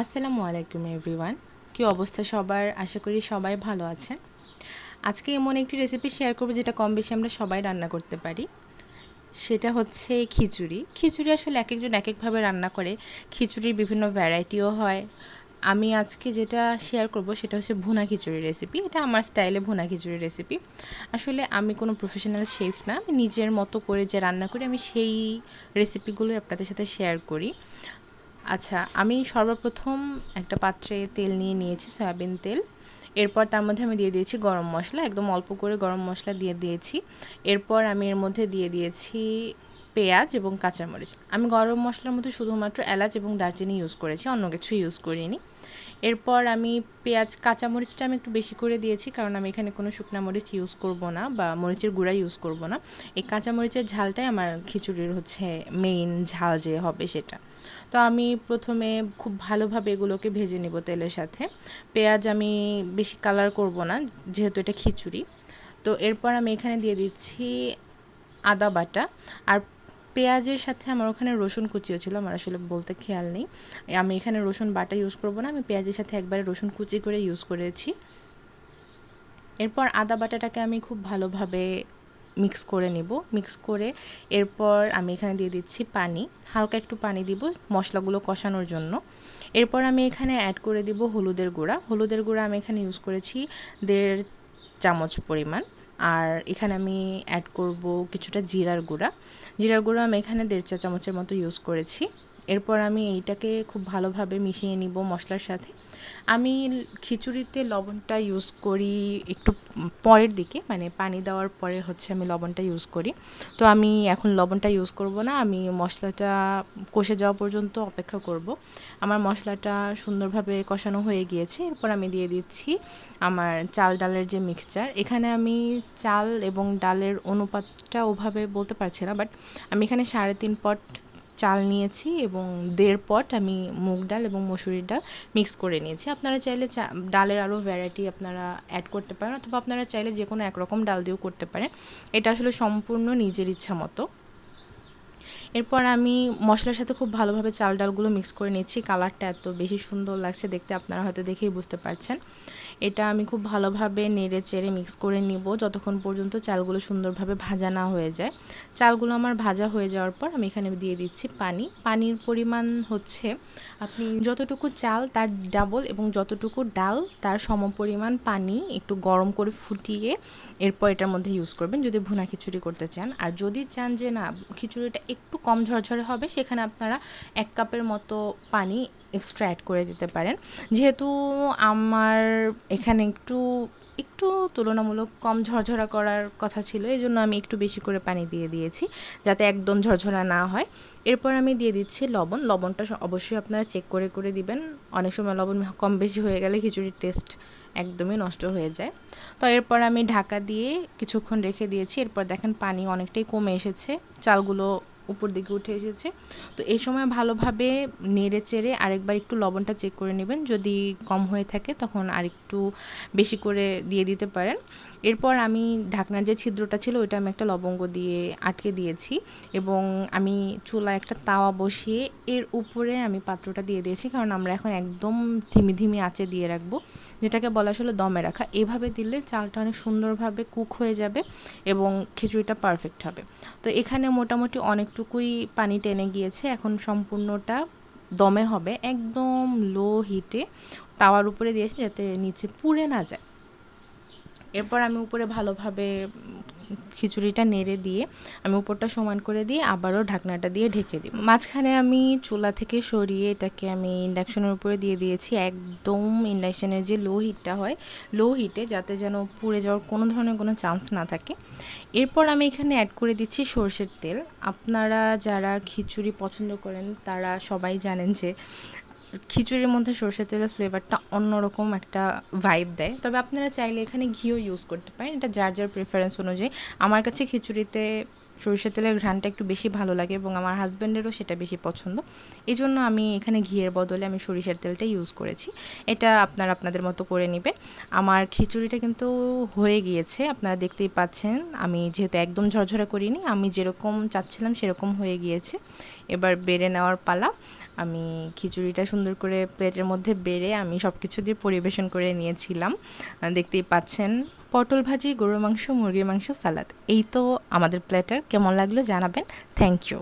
আসসালামু আলাইকুম এভরিওয়ান কি অবস্থা সবার? আশা করি সবাই ভালো আছেন। আজকে এমন একটি রেসিপি শেয়ার করব, যেটা কম বেশি আমরা সবাই রান্না করতে পারি। সেটা হচ্ছে খিচুড়ি। খিচুড়ি আসলে এক একজন এক একভাবে রান্না করে। খিচুড়ির বিভিন্ন ভ্যারাইটিও হয়। আমি আজকে যেটা শেয়ার করব, সেটা হচ্ছে ভুনা খিচুড়ি রেসিপি এটা আমার স্টাইলে ভুনা খিচুড়ি রেসিপি আসলে আমি কোনো প্রফেশনাল শেফ না। আমি নিজের মতো করে যে রান্না করি, আমি সেই রেসিপিগুলো আপনাদের সাথে শেয়ার করি। আচ্ছা আমি সর্বপ্রথম একটা পাত্রে তেল নিয়ে নিয়েছি, সয়াবিন তেল। এরপর তার মধ্যে আমি দিয়ে দিয়েছি গরম মশলা, একদম অল্প করে গরম মশলা দিয়ে দিয়েছি। এরপর আমি এর মধ্যে দিয়ে দিয়েছি পেঁয়াজ এবং কাঁচামরিচ। আমি গরম মশলার মধ্যে শুধুমাত্র এলাচ এবং দারচিনি ইউজ করেছি, অন্য কিছু ইউজ করিনি। এরপর আমি পেঁয়াজ, কাঁচামরিচটা আমি একটু বেশি করে দিয়েছি, কারণ আমি এখানে কোনো শুকনো মরিচ ইউজ করব না বা মরিচের গুঁড়া ইউজ করব না। এই কাঁচামরিচের ঝালটাই আমার খিচুড়ির হচ্ছে মেইন ঝাল যে হবে সেটা। তো আমি প্রথমে খুব ভালোভাবে এগুলোকে ভেজে নেব তেলের সাথে। পেঁয়াজ আমি বেশি কালার করব না, যেহেতু এটা খিচুড়ি। তো এরপর আমি এখানে দিয়ে দিচ্ছি আদা বাটা। আর পেঁয়াজের সাথে আমার ওখানে রসুন কুচিও ছিল, আমার আসলে বলতে খেয়াল নেই। আমি এখানে রসুন বাটা ইউজ করব না, আমি পেঁয়াজের সাথে একবারে রসুন কুচি করে ইউজ করেছি। এরপর আদা বাটাটাকে আমি খুব ভালোভাবে মিক্স করে নিব। মিক্স করে এরপর আমি এখানে দিয়ে দিচ্ছি পানি, হালকা একটু পানি দিব মশলাগুলো কষানোর জন্য। এরপর আমি এখানে অ্যাড করে দিব হলুদের গুঁড়া। হলুদের গুঁড়া আমি এখানে ইউজ করেছি দেড় চামচ পরিমাণ। আর এখানে আমি অ্যাড করব কিছুটা জিরার গুঁড়া। জিরার গুঁড়া আমি এখানে দেড় চা চামচের মতো ইউজ করেছি। এরপর আমি এইটাকে খুব ভালোভাবে মিশিয়ে নিব মশলার সাথে। আমি খিচুড়িতে লবণটা ইউজ করি একটু পরের দিকে মানে পানি দেওয়ার পরে হচ্ছে আমি লবণটা ইউজ করি। তো আমি এখন লবণটা ইউজ করব না, আমি মশলাটা কষে যাওয়া পর্যন্ত অপেক্ষা করব। আমার মশলাটা সুন্দরভাবে কষানো হয়ে গিয়েছে, এরপর আমি দিয়ে দিচ্ছি আমার চাল ডালের যে মিক্সচার এখানে আমি চাল এবং ডালের অনুপাতটা ওভাবে বলতে পারছি না বাট আমি এখানে সাড়ে তিন পট চাল নিয়েছি এবং দেড় পট আমি মুগ ডাল এবং মসুরির ডাল মিক্স করে নিয়েছি। আপনারা চাইলে ডালের আরও ভ্যারাইটি আপনারা অ্যাড করতে পারেন অথবা আপনারা চাইলে যে কোনো একরকম ডাল দিয়েও করতে পারেন। এটা আসলে সম্পূর্ণ নিজের ইচ্ছা মতো। এরপর আমি মশলার সাথে খুব ভালোভাবে চাল ডালগুলো মিক্স করে নিচ্ছি। কালারটা এত বেশি সুন্দর লাগছে দেখতে, আপনারা হয়তো দেখেই বুঝতে পারছেন। এটা আমি খুব ভালোভাবে নেড়ে চেড়ে মিক্স করে নিব যতক্ষণ পর্যন্ত চালগুলো সুন্দরভাবে ভাজা না হয়ে যায়। চালগুলো আমার ভাজা হয়ে যাওয়ার পর আমি এখানে দিয়ে দিচ্ছি পানি। পানির পরিমাণ হচ্ছে আপনি যতটুকু চাল তার ডাবল এবং যতটুকু ডাল তার সম পরিমাণ পানি একটু গরম করে ফুটিয়ে এরপর এটার মধ্যে ইউজ করবেন। যদি ভুনা খিচুড়ি করতে চান। আর যদি চান যে না, খিচুড়িটা একটু কম ঝরঝরে হবে, সেখানে আপনারা এক কাপের মতো পানি এক্সট্রা অ্যাড করে দিতে পারেন। যেহেতু আমার এখানে একটু একটু তুলনামূলক কম ঝরঝরা করার কথা ছিল এই জন্য আমি একটু বেশি করে পানি দিয়ে দিয়েছি, যাতে একদম ঝরঝরা না হয়। এরপর আমি দিয়ে দিচ্ছি লবণ। লবণটা অবশ্যই আপনারা চেক করে করে দিবেন। অনেক সময় লবণ কম বেশি হয়ে গেলে খিচুড়ির টেস্ট একদমই নষ্ট হয়ে যায়। তো এরপর আমি ঢাকা দিয়ে কিছুক্ষণ রেখে দিয়েছি। এরপর দেখেন পানি অনেকটাই কমে এসেছে। চালগুলো উপর দিকে উঠে এসেছে। তো এই সময় ভালোভাবে নেড়ে চেড়ে আরেকবার একটু লবণটা চেক করে নেবেন। যদি কম হয়ে থাকে তখন আরেকটু বেশি করে দিয়ে দিতে পারেন। এরপর আমি ঢাকনার যে ছিদ্রটা ছিল ওইটা আমি একটা লবঙ্গ দিয়ে আটকে দিয়েছি এবং আমি চুলা একটা তাওয়া বসিয়ে এর উপরে আমি পাত্রটা দিয়ে দিয়েছি। কারণ আমরা এখন একদম ধিমি ধিমি আঁচে দিয়ে রাখব, যেটাকে বলা আসলে দমে রাখা। এভাবে দিলে চালটা অনেক সুন্দরভাবে কুক হয়ে যাবে এবং খিচুড়িটা পারফেক্ট হবে। তো এখানে মোটামুটি অনেকটুকুই পানি টেনে গিয়েছে, এখন সম্পূর্ণটা দমে হবে, একদম লো হিটে তাওয়ার উপরে দিয়েছি যাতে নিচে পুড়ে না যায়। এরপর আমি উপরে ভালোভাবে খিচুড়িটা নেড়ে দিয়ে আমি উপরটা সমান করে দিয়ে আবারও ঢাকনাটা দিয়ে ঢেকে দিই মাঝখানে আমি চুলা থেকে সরিয়ে এটাকে আমি ইন্ডাকশনের উপরে দিয়ে দিয়েছি। একদম ইন্ডাকশনের যে লো হিটটা হয়, লো হিটে যাতে যেন পুড়ে যাওয়ার কোনো ধরনের কোনো চান্স না থাকে। এরপর আমি এখানে অ্যাড করে দিচ্ছি সর্ষের তেল। আপনারা যারা খিচুড়ি পছন্দ করেন, তারা সবাই জানেন যে খিচুড়ির মধ্যে সর্ষের তেলের ফ্লেভারটা অন্যরকম একটা ভাইব দেয়। তবে আপনারা চাইলে এখানে ঘিও ইউজ করতে পারেন। এটা যার যার প্রেফারেন্স অনুযায়ী। আমার কাছে খিচুড়িতে সরিষার তেলের ঘ্রাণটা একটু বেশি ভালো লাগে এবং আমার হাজব্যান্ডেরও সেটা বেশি পছন্দ। এই জন্য আমি এখানে ঘিয়ের বদলে আমি সরিষার তেলটা ইউজ করেছি। এটা আপনারা আপনাদের মতো করে নেবেন আমার খিচুড়িটা কিন্তু হয়ে গিয়েছে, আপনারা দেখতেই পাচ্ছেন। আমি যেহেতু একদম ঝরঝরা করিনি, আমি যেরকম চাচ্ছিলাম সেরকম হয়ে গিয়েছে। এবার বেড়ে নেওয়ার পালা। আমি খিচুড়িটা সুন্দর করে প্লেটের মধ্যে বেড়ে আমি সব কিছু দিয়ে পরিবেশন করে নিয়েছিলাম। দেখতেই পাচ্ছেন। পটল ভাজি, গরুর মাংস, মুরগির মাংস, সালাদ। এই তো আমাদের প্ল্যাটার কেমন লাগল জানাবেন? Thank you